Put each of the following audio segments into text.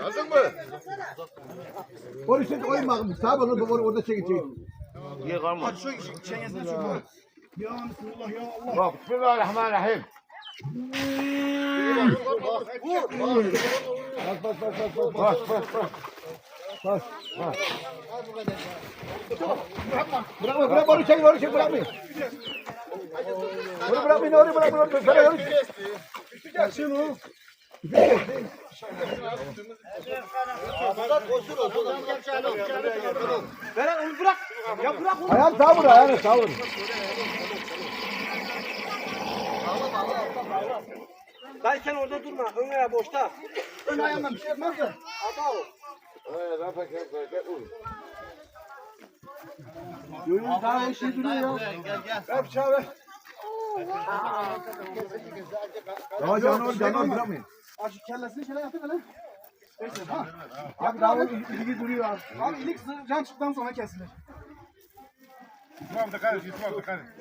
Hazır mı? Orada çek oyun bakın. Sağ olun orada, orada çekin çekin. Niye kalmadı? Aç şu çenesini şu. Ya Bismillah ya Allah. Bak Bismillahirrahmanirrahim. Bas bas bas bas bas. Bas bas bas. bas. Bırakma bırak onu çekin onu çekin bırakmayın. Onu bırakmayın orayı bırakmayın. orayı bırakmayın. Sana onu Gel şunu. Beren onu bırak. Ya bırak onu. Ayağını sağ vur ayağını sağ vur. Dayı sen orada durma. Ön ayağı boşta. Ön ayağından bir şey yapmaz da. Aba o. Yürüyün daha iyi şey duruyor ya. Ver bıçağı ver. Ya canı ol canı ol bırakmayın. Aç şu kellesini şöyle yapın hele. Neyse ha. Abi daha o ilgi duruyor abi. Abi ilik can çıktıktan sonra kesilir. Tamam da kardeşim tamam da kardeşim.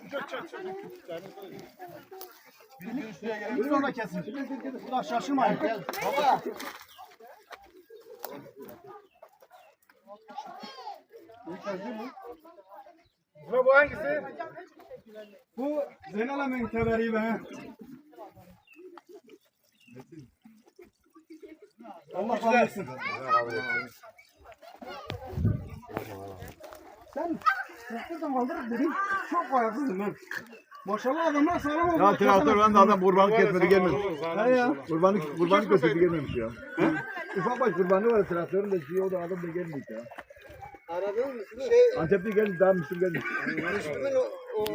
İlik sonra kesilir. Ulan şaşırmayın. Baba. Bu bu hangisi? Bu Zeynel Emin teberi be. Allah kabul etsin. Sen traktörden kaldırıp dedim çok ayaksızım ben. Maşallah adamlar sağlam oldu. Ya traktör lan da adam kurbanlık kesmedi gelmedi. He ya. Kurbanlık kurbanlık kesmedi gelmemiş ya. Ufak baş kurbanlığı var traktörün de şey o da adam da gelmiş ya. Aradın mı? Şey, Antepli geldi daha Müslüm gelmiş. Müslüm'ün o